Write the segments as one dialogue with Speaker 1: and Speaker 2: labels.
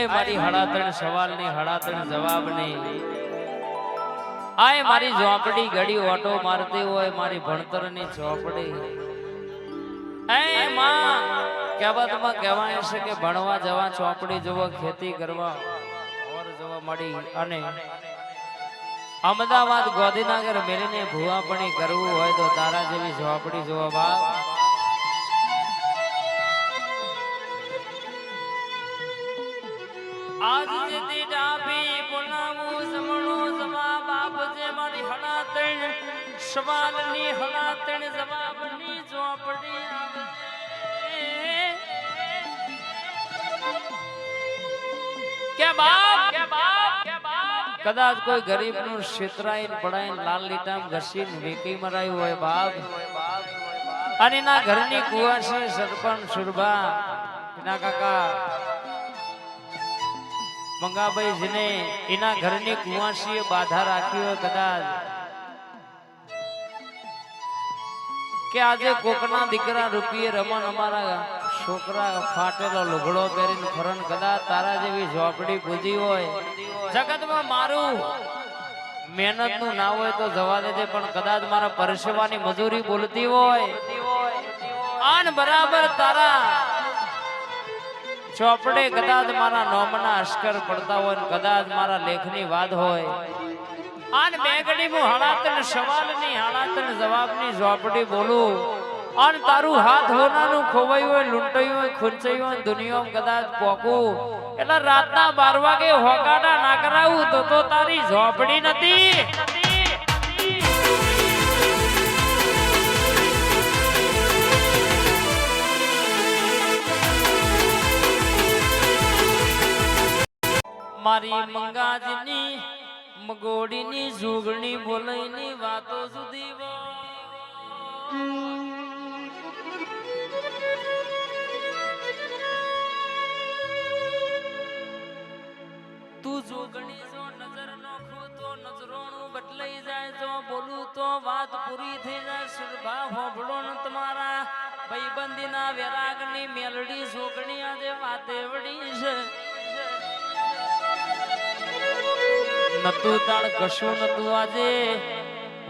Speaker 1: આય મારી હળાતણ સવાલની હળાતણ જવાબની. આય મારી ઝોપડી ઘડી ઓટો મારતી હોય, મારી ભણતરની ઝોપડી. એ માં, કહેવતમાં કહેવાય છે કે ભણવા જવા ચોપડી જોવા ખેતી કરવા ઓર જવા મળી. અને અમદાવાદ, ગોધીનગર મેરીને ભૂવાપણી કરવું હોય તો તારા જેવી ઝોપડી જોવા બાપ આજ જેથી ડાબી બોલાવું જમણો જવા બાપ જે મારી હણાતણ સવાલની હણાતણ જવાબની ચોપડી કે બાપ કે બાપ કે બાપ કદાચ કોઈ ગરીબનું છેતરાઈને પડાઈને લાલ લીટામ ઘસીને વેકી મરાયું હોય બાપ. અને એના ઘરની કુવાસી સરપંચ સુરભા એના કાકા. મંગાભાઈ જેને એના ઘરની કુવાસીએ બાધા રાખી હોય કદાચ. કે આજે કોકના દીકરા રૂપિયે રમણ અમારા છોકરા ફાટેલો લુગડો પહેરીને ફરણ કદાચ તારા જેવી ઝોપડી પૂજી હોય. જગતમાં મારું મહેનતનું ના હોય તો જવા દેજે, પણ કદાચ મારા પરસેવાની મજૂરી બોલતી હોય. આન બરાબર તારા ચોપડે કદાચ મારા નોમના અશ્કર પડતા હોય કદાચ મારા લેખની વાત હોય, આન મેગડી હું હળાતન સવાલની હળાતન જવાબની ઝોપડી બોલું આન તારું હાથ હોનાનું ખોવાયું હોય, લૂંટાયું હોય, ખૂંચાયું હોય, દુનિયામાં કદાચ પોકું, એટલે રાતના બાર વાગે હોગાડા ના કરાવું તો તો તારી ઝોપડી નથી. મારી મંગાજની મગોડીની જુગણી બોલાઈની વાતો સુધી. તું જોગણી જો નજર નોખું, તો નજરોણું બદલાઈ જાય. જો બોલું, તો વાત પૂરી થઈ જાય. સુરભા હોભળો ને તમારા ભાઈબંધીના વેરાગની મેલડી જોગણી આજે વાતે વળી છે. નતું તાળ કશું નતું આજે.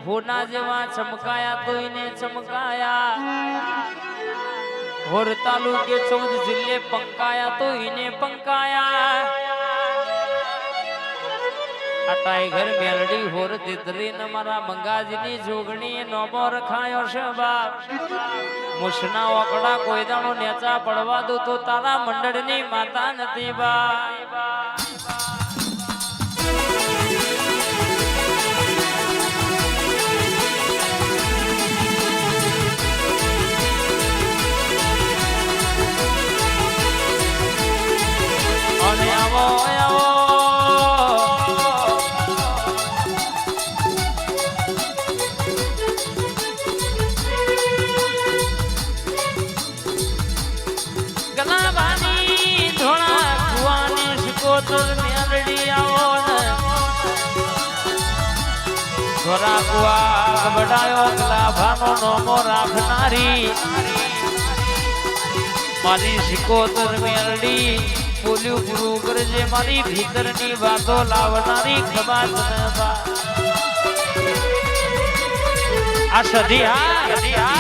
Speaker 1: હોના જેવા ચમકાયા તો એને ચમકાયા. હોર તાલુકે ચૌદ જિલ્લે પંકાયા તો એને પંકાયા. આ ટાઈગર મેલડી હોર દીધરી ને મારા મંગાજીની જોગણી નોમો રખાયો છે બાપ. મુસના ઓકડા કોઈ દાણો નેચા પડવા દો તો તારા મંડળની માતા નથી બા ધોરા કુવા બડાયો ગલાભાનો નોમો રાખનારી મારી શિકોતર મેલડી બોલ્યું પૂરું કરજે મારી, ભીતરની વાતો લાવનારી ખબર આ સધી હા સધી હા.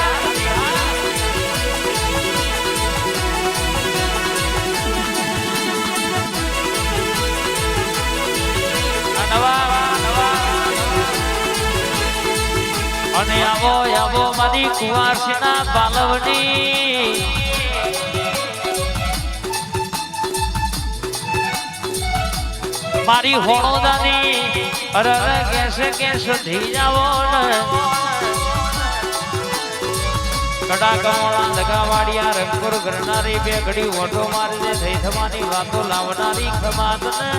Speaker 1: અને આવો આવો મારી કુવાસીના પાલવની મારી હોણો દાદી અરે અરે, કેસે, કેસ થઈ જાવો ને. કડા કમોળા લગાવાડિયા રંગપુર ગરનારી બે ઘડી ઓટો મારીને થઈ થવાની વાતો લાવનારી ખમાત ને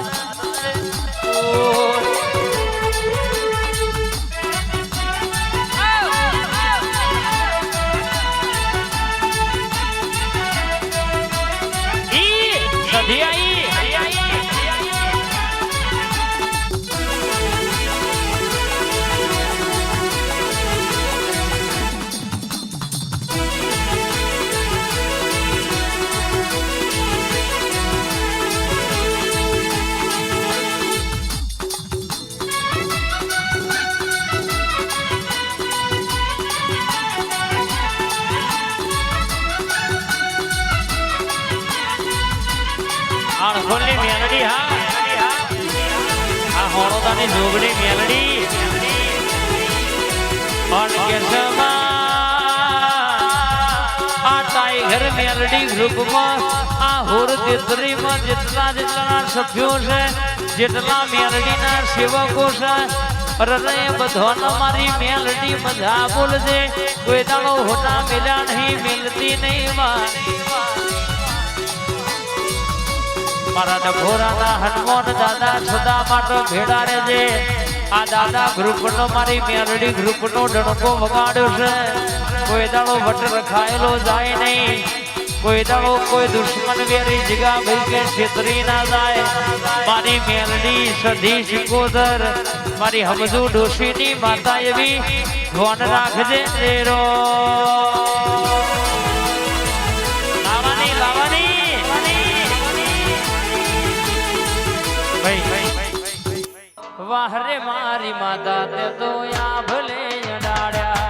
Speaker 1: વાણખોલની મેલડી હા આ હોળોદાની જોગણી મેલડી આ ટાઈગર મેલડી ગ્રુપમાં આ હોર તેત્રીમાં જેટલા જેટલા સભ્યો છે, જેટલા મેલડીના સેવકો છે, હૃદય બધાનો મારી મેલડી બધા બોલજે, કોઈ દાડો હોટા મેલા નહીં, મેલતી નહીં માં મારા ડભોરાના હનુમાન દાદા સદા માટે ભેડા રહેજે. આ દાદા ગ્રુપનો મારી મેરડી ગ્રુપનો ડણકો વગાડ્યો છે. કોઈ દાડો વટ રખાયેલો જાય નહીં. કોઈ દાડો કોઈ દુશ્મન વેરી જગા ભાઈ કે છેતરી ના જાય. મારી મેલડી સધી શિકોદર, મારી હમજુ ડોશીની માતા એવી. ધોન રાખજે તેરો વાહ રે મારી માતા, તે તો આ ભલે અડાડ્યા.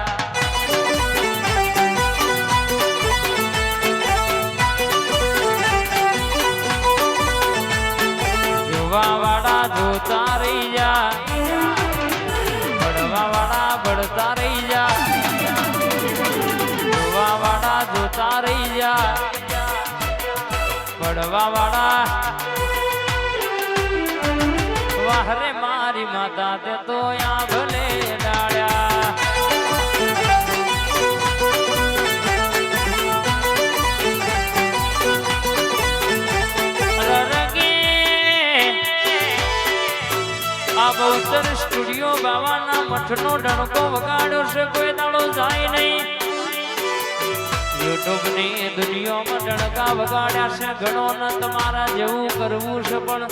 Speaker 1: જોવા વાળા જોતા રહી જા. ભણવા વાળા ભણતા રહી જા. જોવા વાળા જોતા રહી જા. ભણવા વાળા વાહરે મારી માતા તે તો આ ભલે ડાળ્યા બહુતર સ્ટુડિયો બાવાના મઠનો ડણકો વગાડ્યો છે, કોઈ દાડો જાય નહીં. યુટ્યુબની દુનિયામાં ડણકા વગાડ્યા છે. ઘણો ન તમારા જેવું કરવું છે, પણ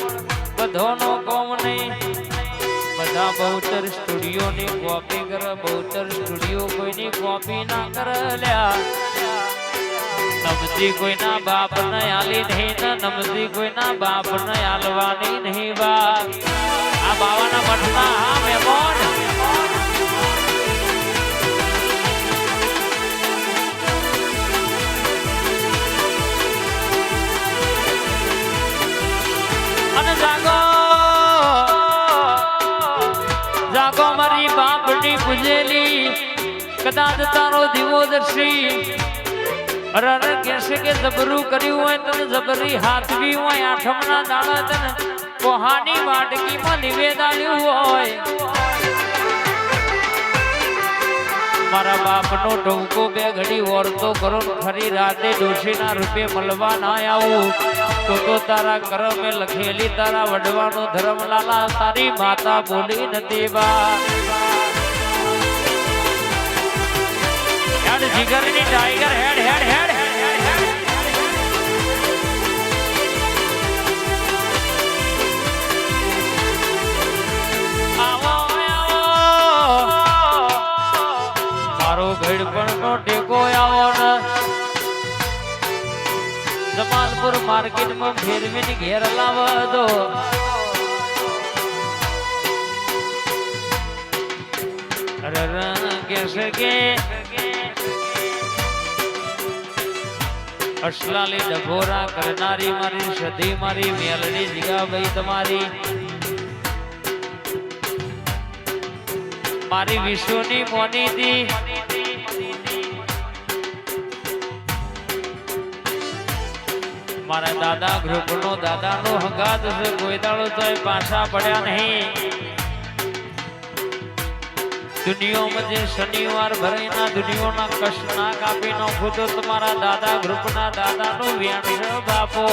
Speaker 1: બધાનો કોમ નહીં. બધા બહુતર સ્ટુડિયો ની કોપી કરે બહુતર સ્ટુડિયો કોઈની કોપી ના કર લ્યા. નમતી કોઈના બાપ ને આલી નહીં ને નમતી કોઈના બાપ ને આલવાની નહીં બાપ આ બાવાના મઠના હા મહેમાન મારી પૂજેલી, કદાચ તારો દીવો દર્શી અરર અરે, કહેશે કે જબરું કર્યું હોય તને જબરી હાથવી હોય. આઠમના દાડા તને કોહાની વાટકીમાં નિવેદાલ્યું હોય. મારા બાપનો ટોંકો બે ઘડી ઓરતો કરો ખરી રાતે ડોશીના રૂપે મળવા ના આવું. તો તો તારા કરમે લખેલી તારા વડવાનો ધર્મ લાલા તારી માતા બોલી નથી બા હેડ જીગરની ટાઈગર હેડ હેડ હેડ મારો ગઢપણ નો ટેકો આવો ને જમાલપુર માર્કેટમાં ફેરવીને ઘેર લાવવા દો કહેશે કે અસલાલી ડભોરા કરનારી મારી સધી મારી, મેલડી જીગાભાઈ તમારી. મારી વિશ્વની મોનીથી મારા દાદા ગ્રુપનો દાદાનો હંગાત છે દાડો તોય પાછા પડ્યા નહીં. દુનિયામાં જે શનિવાર ભરાઈના દુનિયાના કષ્ટ ના કાપી ખુદ તમારા દાદા ગ્રુપના દાદાનો વ્યાણ બાપો.